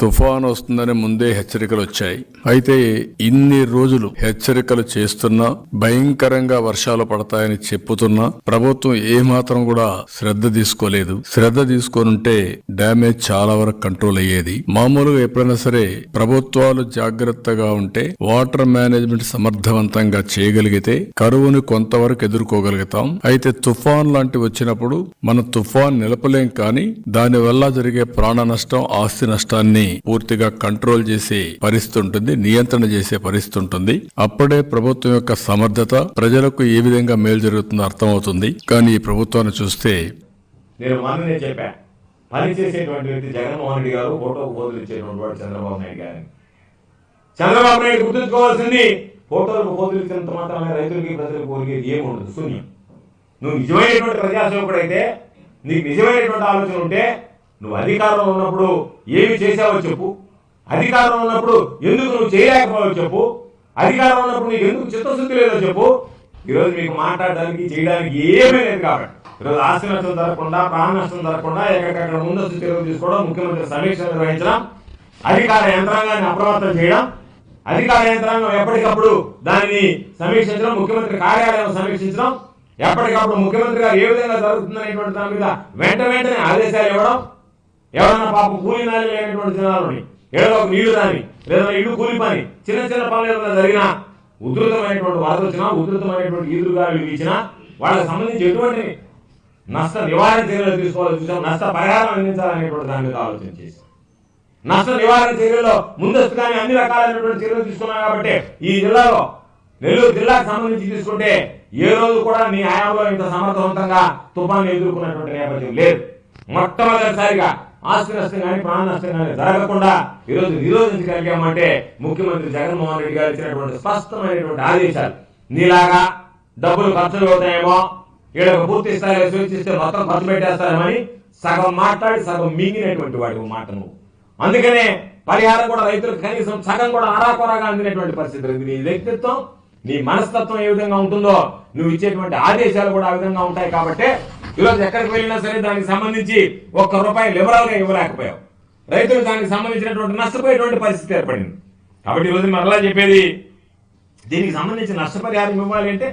తుఫాన్ వస్తుందని ముందే హెచ్చరికలు వచ్చాయి. అయితే ఇన్ని రోజులు హెచ్చరికలు చేస్తున్నా భయంకరంగా వర్షాలు పడతాయని చెప్పుతున్నా ప్రభుత్వం ఏమాత్రం కూడా శ్రద్ధ తీసుకోలేదు. శ్రద్ధ తీసుకోనుంటే డ్యామేజ్ చాలా వరకు కంట్రోల్ అయ్యేది. మామూలుగా ఎప్పుడైనా సరే ప్రభుత్వాలు జాగ్రత్తగా ఉంటే వాటర్ మేనేజ్మెంట్ సమర్థవంతంగా చేయగలిగితే కరువును కొంతవరకు ఎదుర్కోగలుగుతాం. అయితే తుఫాన్ లాంటి వచ్చినప్పుడు మన తుఫాన్ నిలపలేం కానీ దాని వల్ల జరిగే ప్రాణ నష్టం ఆస్తి నష్టాన్ని ని పూర్తిగా కంట్రోల్ చేసే పరిస్థితి ఉంటుంది నియంత్రణ చేసే పరిస్థితి ఉంటుంది. అప్పుడే ప్రభుత్వం యొక్క సమర్థత ప్రజలకు ఏ విధంగా మేలు జరుగుతుందో అర్థమవుతుంది. కానీ ఈ ప్రభుత్వాన్ని చూస్తే నేను మొన్ననే చెప్పా పనిచేసేటువంటి వ్యక్తి జగన్మోహన్ రెడ్డి గారు ఫోటోకు పోజులు ఇచ్చేటువంటి వాడు చంద్రబాబు నాయుడు గారిని. చంద్రబాబు నాయుడు గుర్తుంచుకోవాల్సింది ఫోటోలకు పోజులు ఇచ్చినంత మాత్రమే రైతులకి ప్రజలకు కోరికేది ఏముండదు శూన్యం. నువ్వు నిజమైనటువంటి ప్రజాసేవకుడైతే నీకు నిజమైనటువంటి ఆలోచన ఉంటే నువ్వు అధికారంలో ఉన్నప్పుడు ఏమి చేసావో చెప్పు. అధికారంలో ఉన్నప్పుడు ఎందుకు నువ్వు చేయలేకపోయావో చెప్పు. అధికారం ఉన్నప్పుడు నీకు ఎందుకు చిత్తశుద్ధి లేదో చెప్పు. ఈరోజు మీకు మాట్లాడడానికి చేయడానికి ఏమీ లేదు కాబట్టి. ఈరోజు ఆస్తి నష్టం జరగకుండా ప్రాణ నష్టం జరగకుండా ఎక్కడికక్కడ ముందస్తు చర్యలు తీసుకోవడం ముఖ్యమంత్రి సమీక్ష నిర్వహించడం అధికార యంత్రాంగాన్ని అప్రమత్తం చేయడం అధికార యంత్రాంగం ఎప్పటికప్పుడు దానిని సమీక్షించడం ముఖ్యమంత్రి కార్యాలయం సమీక్షించడం ఎప్పటికప్పుడు ముఖ్యమంత్రి గారు ఏ విధంగా జరుగుతుందనేటువంటి దాని మీద వెంట వెంటనే ఆదేశాలు ఇవ్వడం ఎవరన్నా పాపం కూలినాలి లేనటువంటి జనాలని ఏదో ఒక నీళ్ళు దాని లేదా ఇల్లు కూలి పని చిన్న చిన్న పనులు ఏదైనా జరిగినా ఉధృతమైనటువంటి వరద వచ్చినా ఉధృతమైనటువంటి ఈదురుగాలు వీచినా వాళ్ళకి సంబంధించి ఎటువంటి నష్ట నివారణ చర్యలు తీసుకోవాలో చూసాం. నష్ట పరిహారం అందించాలనేటువంటి దాని మీద ఆలోచన చేసి నష్ట నివారణ చర్యల్లో ముందస్తుగానే అన్ని రకాలైనటువంటి చర్యలు తీసుకున్నాం కాబట్టి ఈ జిల్లాలో నెల్లూరు జిల్లాకు సంబంధించి తీసుకుంటే ఏ రోజు కూడా మీ హయాంలో ఇంత సమర్థవంతంగా తుఫాను ఎదుర్కొన్నటువంటి నేపథ్యం లేదు. మొట్టమొదటిసారిగా ఆస్తి నష్టం కానీ ప్రాణ నష్టం కానీ జరగకుండా ఈరోజు నిరోధించగలిగామంటే ముఖ్యమంత్రి జగన్మోహన్ రెడ్డి గారు ఇచ్చినటువంటి స్పష్టమైనటువంటి ఆదేశాలు. నీలాగా డబ్బులు ఖర్చులు అవుతాయేమో ఈడ పూర్తి స్థాయిలో సూచిస్తే మొత్తం ఖర్చు పెట్టేస్తారేమని సగం మాట్లాడి సగం మింగినటువంటి వాడి మాట నువ్వు. అందుకనే పరిహారం కూడా రైతులకు కనీసం సగం కూడా ఆరాకొరాగా అందినటువంటి పరిస్థితి ఉంది నీ వ్యక్తిత్వం నీ మనస్తత్వం ఏ విధంగా ఉంటుందో నువ్వు ఇచ్చేటువంటి ఆదేశాలు కూడా ఆ విధంగా ఉంటాయి కాబట్టి ఈరోజు ఎక్కడికి వెళ్ళినా సరే దానికి సంబంధించి ఒక్క రూపాయి లిబరల్గా ఇవ్వలేకపోయావు రైతులు దానికి సంబంధించినటువంటి నష్టపోయేటువంటి పరిస్థితి ఏర్పడింది. కాబట్టి ఈరోజు మరలా చెప్పేది దీనికి సంబంధించి నష్టపరిహారం ఇవ్వాలి అంటే